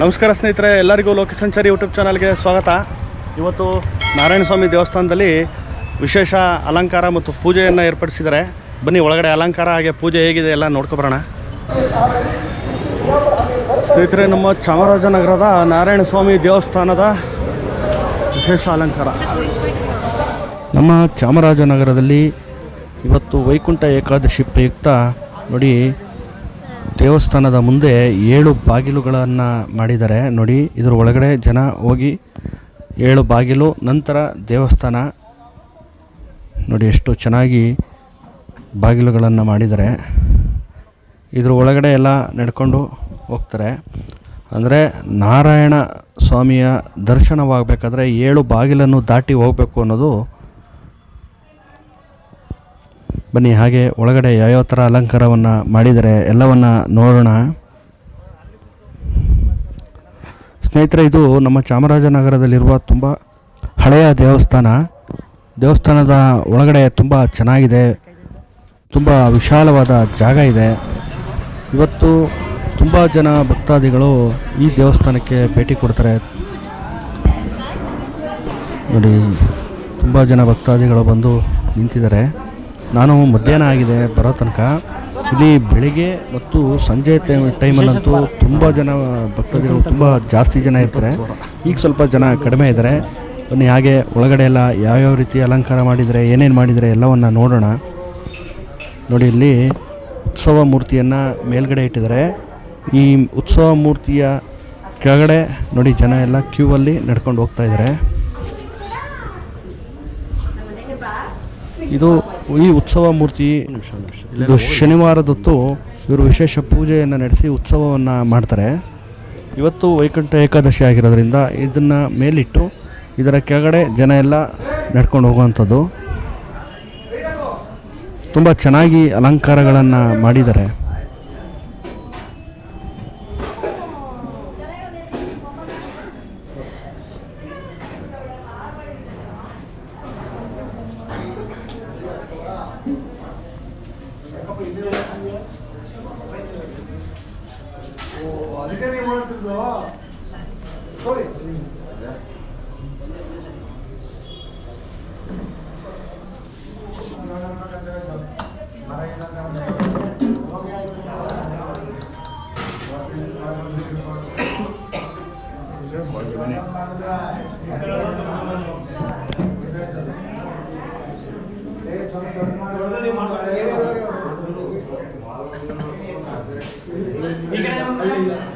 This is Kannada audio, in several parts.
ನಮಸ್ಕಾರ ಸ್ನೇಹಿತರೆ, ಎಲ್ಲರಿಗೂ ಲೋಕ ಸಂಚಾರಿ ಯೂಟ್ಯೂಬ್ ಚಾನಲ್ಗೆ ಸ್ವಾಗತ. ಇವತ್ತು ನಾರಾಯಣ ಸ್ವಾಮಿ ದೇವಸ್ಥಾನದಲ್ಲಿ ವಿಶೇಷ ಅಲಂಕಾರ ಮತ್ತು ಪೂಜೆಯನ್ನು ಏರ್ಪಡಿಸಿದ್ದಾರೆ. ಬನ್ನಿ, ಒಳಗಡೆ ಅಲಂಕಾರ ಹಾಗೆ ಪೂಜೆ ಹೇಗಿದೆ ಎಲ್ಲ ನೋಡ್ಕೊಬರೋಣ. ಸ್ನೇಹಿತರೆ, ನಮ್ಮ ಚಾಮರಾಜನಗರದ ನಾರಾಯಣ ಸ್ವಾಮಿ ದೇವಸ್ಥಾನದ ವಿಶೇಷ ಅಲಂಕಾರ. ನಮ್ಮ ಚಾಮರಾಜನಗರದಲ್ಲಿ ಇವತ್ತು ವೈಕುಂಠ ಏಕಾದಶಿ ಪ್ರಯುಕ್ತ ನೋಡಿ ದೇವಸ್ಥಾನದ ಮುಂದೆ ಏಳು ಬಾಗಿಲುಗಳನ್ನು ಮಾಡಿದ್ದಾರೆ. ನೋಡಿ, ಇದರ ಒಳಗಡೆ ಜನ ಹೋಗಿ ಏಳು ಬಾಗಿಲು, ನಂತರ ದೇವಸ್ಥಾನ. ನೋಡಿ, ಎಷ್ಟು ಚೆನ್ನಾಗಿ ಬಾಗಿಲುಗಳನ್ನು ಮಾಡಿದ್ದಾರೆ. ಇದ್ರ ಒಳಗಡೆ ಎಲ್ಲ ನಡ್ಕೊಂಡು ಹೋಗ್ತಾರೆ. ಅಂದರೆ, ನಾರಾಯಣ ಸ್ವಾಮಿಯ ದರ್ಶನವಾಗಬೇಕಾದ್ರೆ ಏಳು ಬಾಗಿಲನ್ನು ದಾಟಿ ಹೋಗಬೇಕು ಅನ್ನೋದು ಬನ್ನಿ, ಹಾಗೆ ಒಳಗಡೆ ಯಾವ್ಯಾವ ಥರ ಅಲಂಕಾರವನ್ನು ಮಾಡಿದರೆ ಎಲ್ಲವನ್ನು ನೋಡೋಣ. ಸ್ನೇಹಿತರೆ, ಇದು ನಮ್ಮ ಚಾಮರಾಜನಗರದಲ್ಲಿರುವ ತುಂಬ ಹಳೆಯ ದೇವಸ್ಥಾನ. ದೇವಸ್ಥಾನದ ಒಳಗಡೆ ತುಂಬ ಚೆನ್ನಾಗಿದೆ. ತುಂಬ ವಿಶಾಲವಾದ ಜಾಗ ಇದೆ. ಇವತ್ತು ತುಂಬ ಜನ ಭಕ್ತಾದಿಗಳು ಈ ದೇವಸ್ಥಾನಕ್ಕೆ ಭೇಟಿ ಕೊಡ್ತಾರೆ. ನೋಡಿ, ತುಂಬ ಜನ ಭಕ್ತಾದಿಗಳು ಬಂದು ನಿಂತಿದ್ದಾರೆ. ನಾನು ಮಧ್ಯಾಹ್ನ ಆಗಿದೆ, ಬರೋ ತನಕ. ಇಲ್ಲಿ ಬೆಳಿಗ್ಗೆ ಮತ್ತು ಸಂಜೆ ಟೈಮ್ ಟೈಮಲ್ಲಂತೂ ತುಂಬ ಜನ ಭಕ್ತಾದಿಗಳು ತುಂಬ ಜಾಸ್ತಿ ಜನ ಇರ್ತಾರೆ. ಈಗ ಸ್ವಲ್ಪ ಜನ ಕಡಿಮೆ ಇದ್ದಾರೆ. ಬನ್ನಿ, ಹಾಗೆ ಒಳಗಡೆ ಎಲ್ಲ ಯಾವ್ಯಾವ ರೀತಿ ಅಲಂಕಾರ ಮಾಡಿದರೆ, ಏನೇನು ಮಾಡಿದರೆ ಎಲ್ಲವನ್ನು ನೋಡೋಣ. ನೋಡಿ, ಇಲ್ಲಿ ಉತ್ಸವ ಮೂರ್ತಿಯನ್ನು ಮೇಲ್ಗಡೆ ಇಟ್ಟಿದ್ದಾರೆ. ಈ ಉತ್ಸವ ಮೂರ್ತಿಯ ಕೆಳಗಡೆ ನೋಡಿ, ಜನ ಎಲ್ಲ ಕ್ಯೂ ಅಲ್ಲಿ ನಡ್ಕೊಂಡು ಹೋಗ್ತಾ ಇದ್ದಾರೆ. ಇದು ಈ ಉತ್ಸವ ಮೂರ್ತಿ, ಇದು ಶನಿವಾರದೊತ್ತು ಇವರು ವಿಶೇಷ ಪೂಜೆಯನ್ನು ನಡೆಸಿ ಉತ್ಸವವನ್ನು ಮಾಡ್ತಾರೆ. ಇವತ್ತು ವೈಕುಂಠ ಏಕಾದಶಿ ಆಗಿರೋದ್ರಿಂದ ಇದನ್ನು ಮೇಲಿಟ್ಟು ಇದರ ಕೆಳಗಡೆ ಜನ ಎಲ್ಲ ನಡ್ಕೊಂಡು ಹೋಗುವಂಥದ್ದು. ತುಂಬ ಚೆನ್ನಾಗಿ ಅಲಂಕಾರಗಳನ್ನು ಮಾಡಿದ್ದಾರೆ. ¿Y qué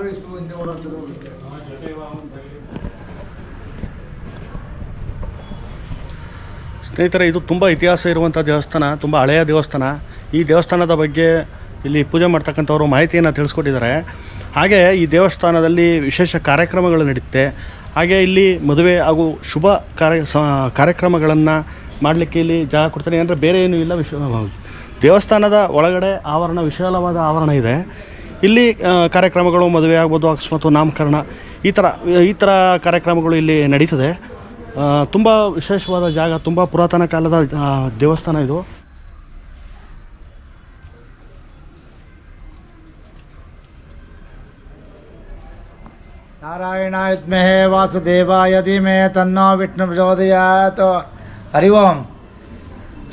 ಮಾಧವ ಇಷ್ಟು ಹಿಂದೆ ಓಡಾಡ್ತಿದ್ರು ಸ್ನೇಹಿತರೆ, ಇದು ತುಂಬ ಇತಿಹಾಸ ಇರುವಂಥ ದೇವಸ್ಥಾನ, ತುಂಬ ಹಳೆಯ ದೇವಸ್ಥಾನ. ಈ ದೇವಸ್ಥಾನದ ಬಗ್ಗೆ ಇಲ್ಲಿ ಪೂಜೆ ಮಾಡ್ತಕ್ಕಂಥವರು ಮಾಹಿತಿಯನ್ನು ತಿಳಿಸ್ಕೊಟ್ಟಿದ್ದಾರೆ. ಹಾಗೆ ಈ ದೇವಸ್ಥಾನದಲ್ಲಿ ವಿಶೇಷ ಕಾರ್ಯಕ್ರಮಗಳು ನಡೆಯುತ್ತೆ ಹಾಗೆ ಇಲ್ಲಿ ಮದುವೆ ಹಾಗೂ ಶುಭ ಕಾರ್ಯ ಕಾರ್ಯಕ್ರಮಗಳನ್ನು ಮಾಡಲಿಕ್ಕೆ ಇಲ್ಲಿ ಜಾಗ ಕೊಡ್ತಾರೆ. ಅಂದರೆ ಬೇರೆ ಏನೂ ಇಲ್ಲ ವಿಶ್ವ ದೇವಸ್ಥಾನದ ಒಳಗಡೆ ಆವರಣ, ವಿಶಾಲವಾದ ಆವರಣ ಇದೆ. ಇಲ್ಲಿ ಕಾರ್ಯಕ್ರಮಗಳು ಮದುವೆ ಆಗ್ಬೋದು, ಅಕಸ್ಮಾತ್ ನಾಮಕರಣ, ಈ ಥರ ಈ ಥರ ಕಾರ್ಯಕ್ರಮಗಳು ಇಲ್ಲಿ ನಡೀತದೆ. ತುಂಬ ವಿಶೇಷವಾದ ಜಾಗ, ತುಂಬ ಪುರಾತನ ಕಾಲದ ದೇವಸ್ಥಾನ ಇದು. ನಾರಾಯಣಾಯತ್ಮೇ ವಾಸುದೇವಾಯ ಧೀಮೇ ತನ್ನೋ ವಿಷ್ಣು ಪ್ರಚೋದಯ ಹರಿ ಓಂ.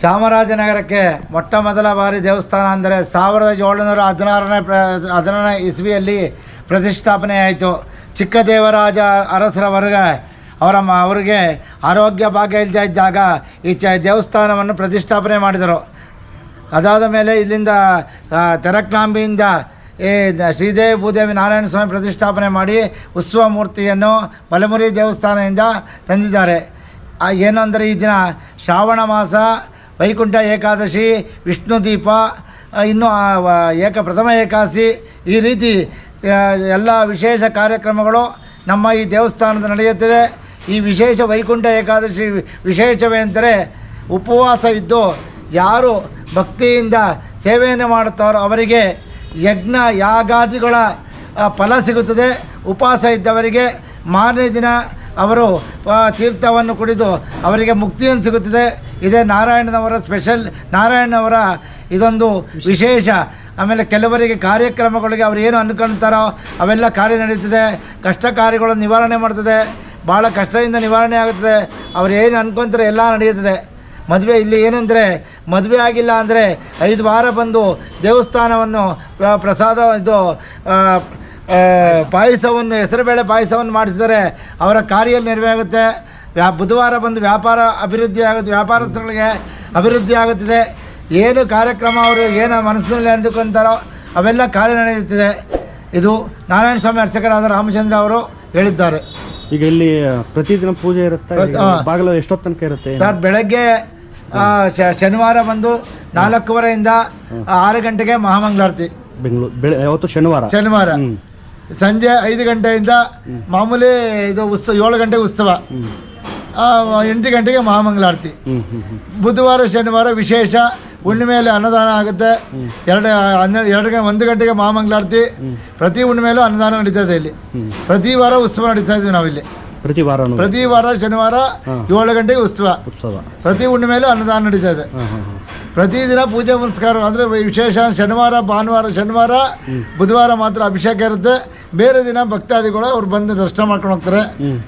ಚಾಮರಾಜನಗರಕ್ಕೆ ಮೊಟ್ಟ ಮೊದಲ ಬಾರಿ ದೇವಸ್ಥಾನ ಅಂದರೆ ಸಾವಿರದ ಏಳುನೂರ ಹದಿನಾರನೇ ಪ್ರ ಹದಿನಾರನೇ ಇಸ್ವಿಯಲ್ಲಿ ಪ್ರತಿಷ್ಠಾಪನೆಯಾಯಿತು ಚಿಕ್ಕದೇವರಾಜ ಅರಸರ ವರ್ಗ ಅವರ ಮ ಅವರಿಗೆ ಆರೋಗ್ಯ ಭಾಗ್ಯ ಇಲ್ಲದೆ ಇದ್ದಾಗ ಈ ಚ ದೇವಸ್ಥಾನವನ್ನು ಪ್ರತಿಷ್ಠಾಪನೆ ಮಾಡಿದರು. ಅದಾದ ಮೇಲೆ ಇಲ್ಲಿಂದ ತೆರಕ್ನಾಂಬಿಯಿಂದ ಈ ಶ್ರೀದೇವಿ ಭೂದೇವಿ ನಾರಾಯಣ ಸ್ವಾಮಿ ಪ್ರತಿಷ್ಠಾಪನೆ ಮಾಡಿ ಉತ್ಸವ ಮೂರ್ತಿಯನ್ನು ಬಲಮುರಿ ದೇವಸ್ಥಾನದಿಂದ ತಂದಿದ್ದಾರೆ. ಆ, ಏನು ಅಂದರೆ ಈ ದಿನ ಶ್ರಾವಣ ಮಾಸ ವೈಕುಂಠ ಏಕಾದಶಿ ವಿಷ್ಣು ದೀಪ ಇನ್ನು ಏಕ ಪ್ರಥಮ ಏಕಾದಶಿ, ಈ ರೀತಿ ಎಲ್ಲ ವಿಶೇಷ ಕಾರ್ಯಕ್ರಮಗಳು ನಮ್ಮ ಈ ದೇವಸ್ಥಾನದ ನಡೆಯುತ್ತದೆ. ಈ ವಿಶೇಷ ವೈಕುಂಠ ಏಕಾದಶಿ ವಿಶೇಷವೆಂದರೆ ಉಪವಾಸ ಇದ್ದು ಯಾರು ಭಕ್ತಿಯಿಂದ ಸೇವೆಯನ್ನು ಮಾಡುತ್ತಾರೋ ಅವರಿಗೆ ಯಜ್ಞ ಯಾಗಾದಿಗಳ ಫಲ ಸಿಗುತ್ತದೆ. ಉಪವಾಸ ಇದ್ದವರಿಗೆ ಮಾರನೇ ದಿನ ಅವರು ತೀರ್ಥವನ್ನು ಕುಡಿದು ಅವರಿಗೆ ಮುಕ್ತಿಯನ್ನು ಸಿಗುತ್ತದೆ. ಇದೇ ನಾರಾಯಣನವರ ಸ್ಪೆಷಲ್ ನಾರಾಯಣನವರ ಇದೊಂದು ವಿಶೇಷ. ಆಮೇಲೆ ಕೆಲವರಿಗೆ ಕಾರ್ಯಕ್ರಮಗಳಿಗೆ ಅವ್ರು ಏನು ಅಂದ್ಕೊಳ್ತಾರೋ ಅವೆಲ್ಲ ಕಾರ್ಯ ನಡೀತದೆ. ಕಷ್ಟ ಕಾರ್ಯಗಳನ್ನು ನಿವಾರಣೆ ಮಾಡ್ತದೆ. ಭಾಳ ಕಷ್ಟದಿಂದ ನಿವಾರಣೆ ಆಗುತ್ತದೆ ಅವ್ರು ಏನು ಅನ್ಕೊಂತಾರೆ ಎಲ್ಲ ನಡೆಯುತ್ತದೆ. ಮದುವೆ ಇಲ್ಲಿ ಏನಂದರೆ, ಮದುವೆ ಆಗಿಲ್ಲ ಅಂದರೆ ಐದು ವಾರ ಬಂದು ದೇವಸ್ಥಾನವನ್ನು ಪ್ರ- ಪ್ರಸಾದ ಇದು ಪಾಯಸವನ್ನು, ಹೆಸರುಬೇಳೆ ಪಾಯಸವನ್ನು ಮಾಡಿಸಿದರೆ ಅವರ ಕಾರ್ಯ ನೆರವೇರುತ್ತೆ. ವ್ಯಾ ಬುಧವಾರ ಬಂದು ವ್ಯಾಪಾರ ಅಭಿವೃದ್ಧಿ ಆಗುತ್ತೆ ವ್ಯಾಪಾರಸ್ಥಗಳಿಗೆ ಅಭಿವೃದ್ಧಿ ಆಗುತ್ತಿದೆ. ಏನು ಕಾರ್ಯಕ್ರಮ ಅವರು ಏನು ಮನಸ್ಸಿನಲ್ಲಿ ಅಂದುಕೊಂತಾರೋ ಅವೆಲ್ಲ ಕಾರ್ಯ ನಡೆಯುತ್ತಿದೆ. ಇದು ನಾರಾಯಣ ಸ್ವಾಮಿ ಅರ್ಚಕರಾದ ರಾಮಚಂದ್ರ ಅವರು ಹೇಳಿದ್ದಾರೆ. ಈಗ ಇಲ್ಲಿ ಪ್ರತಿದಿನ ಪೂಜೆ ಇರುತ್ತೆ. ಬಾಗಿಲು ಎಷ್ಟೊತ್ತು ತನಕ ಇರುತ್ತೆ? ಸರ್ ಬೆಳಗ್ಗೆ ಶನಿವಾರ ಬಂದು ನಾಲ್ಕೂವರೆಯಿಂದ ಆರು ಗಂಟೆಗೆ ಮಹಾಮಂಗಳಾರತಿ. ಬೆಂಗಳೂರು ಬೆಳೆ ಯಾವತ್ತು? ಶನಿವಾರ? ಶನಿವಾರ. ಸಂಜೆ ಐದು ಗಂಟೆಯಿಂದ ಮಾಮೂಲಿ ಇದು ಉತ್ಸವ ಏಳು ಗಂಟೆ ಉತ್ಸವ. ಎಂಟು ಗಂಟೆಗೆ ಮಹಾಮಂಗಳಾರತಿ. ಹ್ಮ್ ಹ್ಮ್ ಹ್ಮ್. ಬುಧವಾರ ಶನಿವಾರ ವಿಶೇಷ ಹುಣ್ಣಿಮೆಯಲ್ಲಿ ಅನ್ನದಾನ ಆಗುತ್ತೆ. ಎರಡು ಹನ್ನೆರಡು ಎರಡು ಒಂದು ಗಂಟೆಗೆ ಮಹಾಮಂಗಳಾರತಿ. ಪ್ರತಿ ಹುಣ್ಣಿಮೆಯಲ್ಲೂ ಅನ್ನದಾನ ನಡೀತದೆ ಇಲ್ಲಿ. ಪ್ರತಿ ವಾರ ಉತ್ಸವ ನಡೀತಾ ಇದ್ದೀವಿ ನಾವಿಲ್ಲಿ ಪ್ರತಿ ವಾರ ಪ್ರತಿ ವಾರ ಶನಿವಾರ ಏಳು ಗಂಟೆಗೆ ಉತ್ಸವ. ಉತ್ಸವ. ಪ್ರತಿ ಹುಣ್ಣಿಮೆಯಲ್ಲೂ ಅನ್ನದಾನ ನಡೀತಾ ಇದೆ. ಪ್ರತಿದಿನ ಪೂಜೆ ಪುನಸ್ಕಾರ ಅಂದರೆ ವಿಶೇಷ ಶನಿವಾರ ಭಾನುವಾರ ಶನಿವಾರ ಬುಧವಾರ ಮಾತ್ರ ಅಭಿಷೇಕ ಇರುತ್ತೆ. ಬೇರೆ ದಿನ ಭಕ್ತಾದಿಗಳು ಅವ್ರು ಬಂದು ದರ್ಶನ ಮಾಡ್ಕೊಂಡು ಹೋಗ್ತಾರೆ.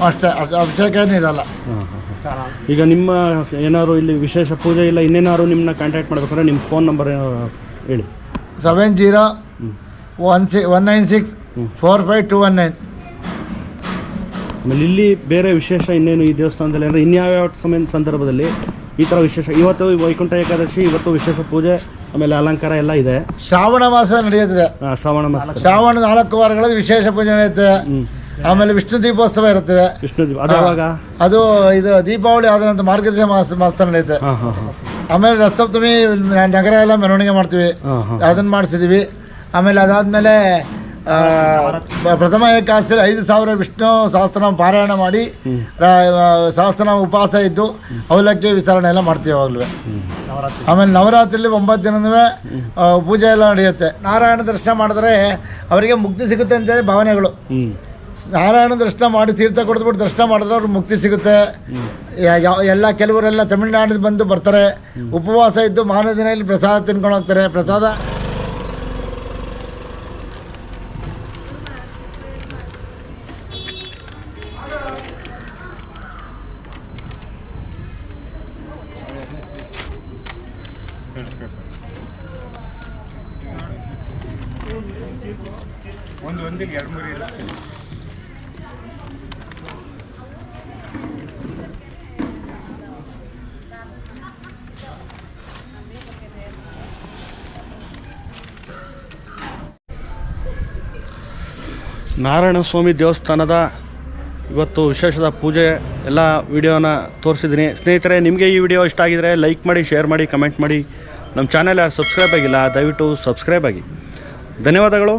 ಅಷ್ಟೇ ಅಷ್ಟ್ ಅಭಿಷೇಕ ಇರಲ್ಲ. ಈಗ ನಿಮ್ಮ ಏನಾದ್ರು ಇಲ್ಲಿ ವಿಶೇಷ ಪೂಜೆ ಇಲ್ಲ ಇನ್ನೇನಾದ್ರು ನಿಮ್ಮನ್ನ ಕಾಂಟ್ಯಾಕ್ಟ್ ಮಾಡ್ಬೇಕಾದ್ರೆ ನಿಮ್ಮ ಫೋನ್ ನಂಬರ್ ಹೇಳಿ. Seven zero one C one nine six four five two one nine. ಆಮೇಲೆ ಇಲ್ಲಿ ಬೇರೆ ವಿಶೇಷ ಇನ್ನೇನು ಈ ದೇವಸ್ಥಾನದಲ್ಲಿ ಅಂದರೆ ಇನ್ಯಾವ್ಯಾವ ಸಮಯ ಸಂದರ್ಭದಲ್ಲಿ ಈ ಥರ ವಿಶೇಷ. ಇವತ್ತು ವೈಕುಂಠ ಏಕಾದಶಿ ಇವತ್ತು ವಿಶೇಷ ಪೂಜೆ ಆಮೇಲೆ ಅಲಂಕಾರ ಎಲ್ಲ ಇದೆ. ಶ್ರಾವಣ ಮಾಸ ನಡೆಯುತ್ತದೆ. ಆ, ಶ್ರಾವಣ ಮಾಸ. ಶ್ರಾವಣ ನಾಲ್ಕು ವಾರಗಳಲ್ಲಿ ವಿಶೇಷ ಪೂಜೆ ನಡೆಯುತ್ತೆ. ಆಮೇಲೆ ವಿಷ್ಣು ದೀಪೋತ್ಸವ ಇರುತ್ತದೆ. ವಿಷ್ಣು ದೀಪ. ಅದು ಯಾವಾಗ? ಅದು ಇದು ದೀಪಾವಳಿ ಆದ ನಂತರ ಮಾರ್ಗದರ್ಶನ ಮಾಸ ಮಾಸ ನಡೆಯುತ್ತೆ. ಹಾಂ ಹಾಂ ಹಾಂ. ಆಮೇಲೆ ರಥಸಪ್ತಮಿ ನಗರ ಎಲ್ಲ ಮೆರವಣಿಗೆ ಮಾಡ್ತೀವಿ. ಹಾಂ ಹಾಂ. ಅದನ್ನು ಮಾಡಿಸಿದ್ವಿ. ಆಮೇಲೆ ಅದಾದಮೇಲೆ ಪ್ರಥಮ ಏಕಾದಶಿಯಲ್ಲಿ ಐದು ಸಾವಿರ ವಿಷ್ಣು ಸಹಸ್ರನಾಮ ಪಾರಾಯಣ ಮಾಡಿ ಸಹಸ್ರನಾಮ ಉಪವಾಸ ಇದ್ದು ಅವಲಕ್ಕಿ ವಿತರಣೆ ಎಲ್ಲ ಮಾಡ್ತೀವಿ ಯಾವಾಗಲೂ. ಆಮೇಲೆ ನವರಾತ್ರಿಯಲ್ಲಿ ಒಂಬತ್ತು ದಿನದೇ ಪೂಜೆ ಎಲ್ಲ ನಡೆಯುತ್ತೆ. ನಾರಾಯಣ ದರ್ಶನ ಮಾಡಿದ್ರೆ ಅವರಿಗೆ ಮುಕ್ತಿ ಸಿಗುತ್ತೆ ಅಂತೇಳಿ ಭಾವನೆಗಳು. ನಾರಾಯಣ ದರ್ಶನ ಮಾಡಿ ತೀರ್ಥ ಕೊಡ್ದ್ಬಿಟ್ಟು ದರ್ಶನ ಮಾಡಿದ್ರೆ ಅವ್ರಿಗೆ ಮುಕ್ತಿ ಸಿಗುತ್ತೆ. ಎಲ್ಲ ಕೆಲವರೆಲ್ಲ ತಮಿಳುನಾಡಿಗೆ ಬಂದು ಬರ್ತಾರೆ. ಉಪವಾಸ ಇದ್ದು ಮಾರನೇ ದಿನ ಇಲ್ಲಿ ಪ್ರಸಾದ ತಿನ್ಕೊಂಡು ಹೋಗ್ತಾರೆ. ಪ್ರಸಾದ ನಾರಾಯಣ ಸ್ವಾಮಿ ದೇವಸ್ಥಾನದ ಇವತ್ತು ವಿಶೇಷದ ಪೂಜೆ ಎಲ್ಲ ವಿಡಿಯೋನ ತೋರಿಸಿದ್ದೀನಿ. ಸ್ನೇಹಿತರೆ, ನಿಮಗೆ ಈ ವಿಡಿಯೋ ಇಷ್ಟ ಆಗಿದರೆ ಲೈಕ್ ಮಾಡಿ, ಶೇರ್ ಮಾಡಿ, ಕಮೆಂಟ್ ಮಾಡಿ. ನಮ್ಮ ಚಾನೆಲ್ ಯಾರು ಸಬ್ಸ್ಕ್ರೈಬ್ ಆಗಿಲ್ಲ, ದಯವಿಟ್ಟು ಸಬ್ಸ್ಕ್ರೈಬ್ ಆಗಿ. ಧನ್ಯವಾದಗಳು.